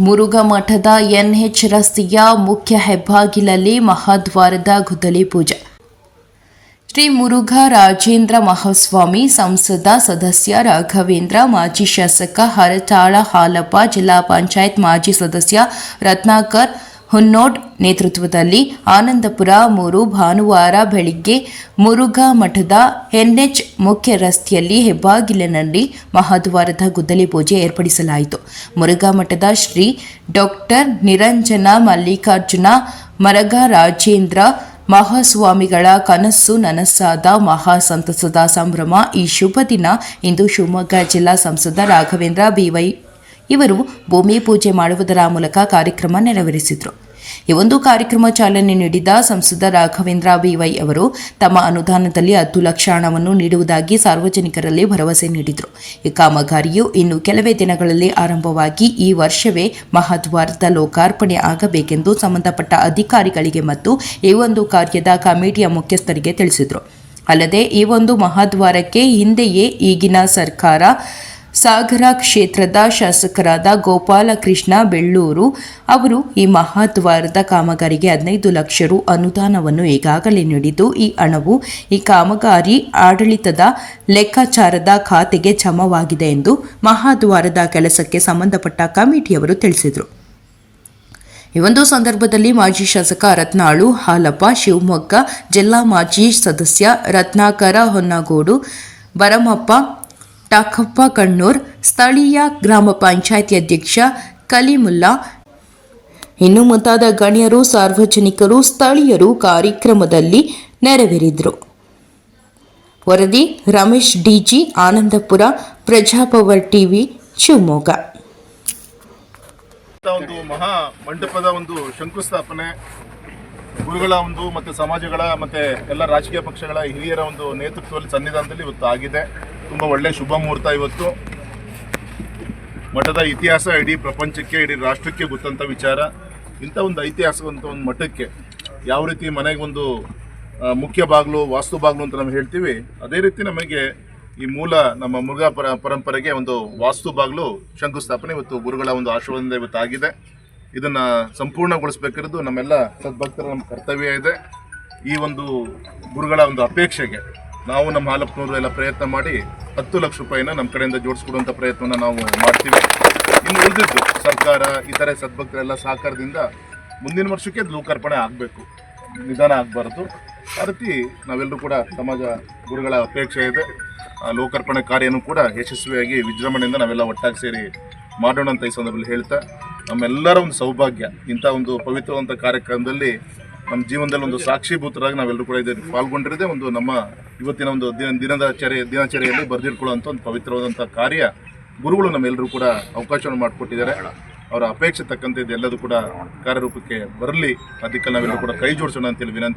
ಮುರುಘಾ ಮಠದ ಎನ್ಎಚ್ ರಸ್ತೆಯ ಮುಖ್ಯ ಹೆಬ್ಬಾಗಿಲಲ್ಲಿ ಮಹಾದ್ವಾರದ ಗುದ್ದಲಿ ಪೂಜೆ. ಶ್ರೀ ಮುರುಘ ರಾಜೇಂದ್ರ ಮಹಾಸ್ವಾಮಿ, ಸಂಸದ ಸದಸ್ಯ ರಾಘವೇಂದ್ರ, ಮಾಜಿ ಶಾಸಕ ಹರತಾಳ ಹಾಲಪ್ಪ, ಜಿಲ್ಲಾ ಪಂಚಾಯತ್ ಮಾಜಿ ಸದಸ್ಯ ರತ್ನಾಕರ್ ಹುನ್ನೋಡ್ ನೇತೃತ್ವದಲ್ಲಿ ಆನಂದಪುರ ಮೂರು ಭಾನುವಾರ ಬೆಳಿಗ್ಗೆ ಮುರುಘಾ ಮಠದ ಎನ್ಎಚ್ ಮುಖ್ಯ ರಸ್ತೆಯಲ್ಲಿ ಹೆಬ್ಬಾಗಿಲಿನಲ್ಲಿ ಮಹಾದ್ವಾರದ ಗುದ್ದಲಿ ಪೂಜೆ ಏರ್ಪಡಿಸಲಾಯಿತು. ಮುರುಘಾ ಮಠದ ಶ್ರೀ ಡಾಕ್ಟರ್ ನಿರಂಜನ ಮಲ್ಲಿಕಾರ್ಜುನ, ಮರಗ ರಾಜೇಂದ್ರ, ಮಹಾಸ್ವಾಮಿಗಳ ಕನಸು ನನಸಾದ ಮಹಾ ಸಂತಸದ ಸಂಭ್ರಮ ಈ ಶುಭ ದಿನ ಇಂದು ಶಿವಮೊಗ್ಗ ಜಿಲ್ಲಾ ಸಂಸದ ರಾಘವೇಂದ್ರ ಬಿವೈ ಇವರು ಭೂಮಿ ಪೂಜೆ ಮಾಡುವುದರ ಮೂಲಕ ಕಾರ್ಯಕ್ರಮ ನೆರವೇರಿಸಿದರು. ಈ ಒಂದು ಕಾರ್ಯಕ್ರಮ ಚಾಲನೆ ನೀಡಿದ ಸಂಸದ ರಾಘವೇಂದ್ರ ಬಿವೈ ಅವರು ತಮ್ಮ ಅನುದಾನದಲ್ಲಿ ಹತ್ತು ಲಕ್ಷ ಹಣವನ್ನು ನೀಡುವುದಾಗಿ ಸಾರ್ವಜನಿಕರಲ್ಲಿ ಭರವಸೆ ನೀಡಿದರು. ಈ ಕಾಮಗಾರಿಯು ಇನ್ನು ಕೆಲವೇ ದಿನಗಳಲ್ಲಿ ಆರಂಭವಾಗಿ ಈ ವರ್ಷವೇ ಮಹಾದ್ವಾರದ ಲೋಕಾರ್ಪಣೆ ಆಗಬೇಕೆಂದು ಸಂಬಂಧಪಟ್ಟ ಅಧಿಕಾರಿಗಳಿಗೆ ಮತ್ತು ಈ ಒಂದು ಕಾರ್ಯದ ಕಮಿಟಿಯ ಮುಖ್ಯಸ್ಥರಿಗೆ ತಿಳಿಸಿದರು. ಅಲ್ಲದೆ ಈ ಒಂದು ಮಹಾದ್ವಾರಕ್ಕೆ ಹಿಂದೆಯೇ ಈಗಿನ ಸರ್ಕಾರ ಸಾಗರ ಕ್ಷೇತ್ರದ ಶಾಸಕರಾದ ಗೋಪಾಲಕೃಷ್ಣ ಬೆಳ್ಳೂರು ಅವರು ಈ ಮಹಾದ್ವಾರದ ಕಾಮಗಾರಿಗೆ ಹದಿನೈದು ಲಕ್ಷ ರು ಅನುದಾನವನ್ನು ಈಗಾಗಲೇ ನೀಡಿದ್ದು, ಈ ಹಣವು ಈ ಕಾಮಗಾರಿ ಆಡಳಿತದ ಲೆಕ್ಕಾಚಾರದ ಖಾತೆಗೆ ಜಮವಾಗಿದೆ ಎಂದು ಮಹಾದ್ವಾರದ ಕೆಲಸಕ್ಕೆ ಸಂಬಂಧಪಟ್ಟ ಕಮಿಟಿಯವರು ತಿಳಿಸಿದರು. ಈ ಒಂದು ಸಂದರ್ಭದಲ್ಲಿ ಮಾಜಿ ಶಾಸಕ ರತ್ನಾಳು ಹಾಲಪ್ಪ, ಶಿವಮೊಗ್ಗ ಜಿಲ್ಲಾ ಮಾಜಿ ಸದಸ್ಯ ರತ್ನಾಕರ ಹೊನ್ನಗೋಡು, ಬರಮಪ್ಪ ಟಾಕಪ್ಪ ಕಣ್ಣೂರ್, ಸ್ಥಳೀಯ ಗ್ರಾಮ ಪಂಚಾಯಿತಿ ಅಧ್ಯಕ್ಷ ಕಲಿಮುಲ್ಲಾ. ಇನ್ನು ಮುಂತಾದ ಗಣ್ಯರು, ಸಾರ್ವಜನಿಕರು, ಸ್ಥಳೀಯರು ಕಾರ್ಯಕ್ರಮದಲ್ಲಿ ನೆರವೇರಿದರು. ವರದಿ, ರಮೇಶ್ ಡಿಜಿ, ಆನಂದಪುರ, ಪ್ರಜಾಪವರ್ ಟಿವಿ, ಶಿವಮೊಗ್ಗ. ಒಂದು ಮಹಾ ಮಂಟಪದ ಒಂದು ಶಂಕುಸ್ಥಾಪನೆ, ಗುರುಗಳ ಒಂದು ಮತ್ತು ಸಮಾಜಗಳ ಮತ್ತು ಎಲ್ಲ ರಾಜಕೀಯ ಪಕ್ಷಗಳ ಹಿರಿಯರ ಒಂದು ನೇತೃತ್ವದಲ್ಲಿ ಸನ್ನಿಧಾನದಲ್ಲಿ ಇವತ್ತು ಆಗಿದೆ. ತುಂಬಾ ಒಳ್ಳೆ ಶುಭ ಮುಹೂರ್ತ ಇವತ್ತು. ಮಠದ ಇತಿಹಾಸ ಇಡೀ ಪ್ರಪಂಚಕ್ಕೆ, ಇಡೀ ರಾಷ್ಟ್ರಕ್ಕೆ ಗೊತ್ತಂತ ವಿಚಾರ. ಇಂಥ ಒಂದು ಐತಿಹಾಸಿಕವಂತ ಒಂದು ಮಠಕ್ಕೆ ಯಾವ ರೀತಿ ಮನೆಗೆ ಒಂದು ಮುಖ್ಯ ಬಾಗಿಲು, ವಾಸ್ತು ಬಾಗಿಲು ಅಂತ ನಾವು ಹೇಳ್ತೀವಿ, ಅದೇ ರೀತಿ ನಮಗೆ ಈ ಮೂಲ ನಮ್ಮ ಮುರುಘಾ ಪರ, ಪರಂಪರೆಗೆ ಒಂದು ವಾಸ್ತು ಬಾಗಿಲು ಶಂಕುಸ್ಥಾಪನೆ ಇವತ್ತು ಗುರುಗಳ ಒಂದು ಆಶೀರ್ವಾದದಿಂದ ಇವತ್ತು ಆಗಿದೆ. ಇದನ್ನು ಸಂಪೂರ್ಣಗೊಳಿಸಬೇಕಿರೋದು ನಮ್ಮೆಲ್ಲ ಸದ್ಭಕ್ತರ ನಮ್ಮ ಕರ್ತವ್ಯ ಇದೆ. ಈ ಒಂದು ಗುರುಗಳ ಒಂದು ಅಪೇಕ್ಷೆಗೆ ನಾವು ನಮ್ಮ ಹಾಲಪ್ಪನವರು ಎಲ್ಲ ಪ್ರಯತ್ನ ಮಾಡಿ ಹತ್ತು ಲಕ್ಷ ರೂಪಾಯಿನ ನಮ್ಮ ಕಡೆಯಿಂದ ಜೋಡಿಸ್ಕೊಡುವಂಥ ಪ್ರಯತ್ನನ ನಾವು ಮಾಡ್ತೀವಿ. ಇನ್ನು ಉಳಿದಿದ್ದು ಸರ್ಕಾರ, ಇತರೆ ಸದ್ಭಕ್ತರೆಲ್ಲ ಸಹಕಾರದಿಂದ ಮುಂದಿನ ವರ್ಷಕ್ಕೆ ಲೋಕಾರ್ಪಣೆ ಆಗಬೇಕು. ನಿಧಾನ ಆಗಬಾರ್ದು. ಆ ರೀತಿ ನಾವೆಲ್ಲರೂ ಕೂಡ ಸಮಾಜ ಗುರುಗಳ ಅಪೇಕ್ಷೆ ಇದೆ. ಲೋಕಾರ್ಪಣೆ ಕಾರ್ಯನೂ ಕೂಡ ಯಶಸ್ವಿಯಾಗಿ ವಿಜೃಂಭಣೆಯಿಂದ ನಾವೆಲ್ಲ ಒಟ್ಟಾಗಿ ಸೇರಿ ಮಾಡೋಣ ಅಂತ ಈ ಸಂದರ್ಭದಲ್ಲಿ ಹೇಳ್ತಾ, ನಮ್ಮೆಲ್ಲರ ಒಂದು ಸೌಭಾಗ್ಯ, ಇಂಥ ಒಂದು ಪವಿತ್ರವಂತ ಕಾರ್ಯಕ್ರಮದಲ್ಲಿ ನಮ್ಮ ಜೀವನದಲ್ಲಿ ಒಂದು ಸಾಕ್ಷಿಭೂತರಾಗಿ ನಾವೆಲ್ಲರೂ ಕೂಡ ಇದರಲ್ಲಿ ಪಾಲ್ಗೊಂಡಿರೋದೇ ಒಂದು ನಮ್ಮ ಇವತ್ತಿನ ಒಂದು ದಿನ, ದಿನದ ಚರ್ಯ ದಿನಚರಿಯಲ್ಲಿ ಬರೆದಿಟ್ಕೊಳ್ಳುವಂಥ ಒಂದು ಪವಿತ್ರವಾದಂಥ ಕಾರ್ಯ ಗುರುಗಳು ನಮ್ಮೆಲ್ಲರೂ ಕೂಡ ಅವಕಾಶವನ್ನು ಮಾಡಿಕೊಟ್ಟಿದ್ದಾರೆ. ಅವರ ಅಪೇಕ್ಷೆ ತಕ್ಕಂತೆ ಇದೆಲ್ಲದೂ ಕೂಡ ಕಾರ್ಯರೂಪಕ್ಕೆ ಬರಲಿ. ಅದಕ್ಕೆ ನಾವೆಲ್ಲರೂ ಕೂಡ ಕೈ ಜೋಡಿಸೋಣ ಅಂತೇಳಿ ವಿನಂತಿ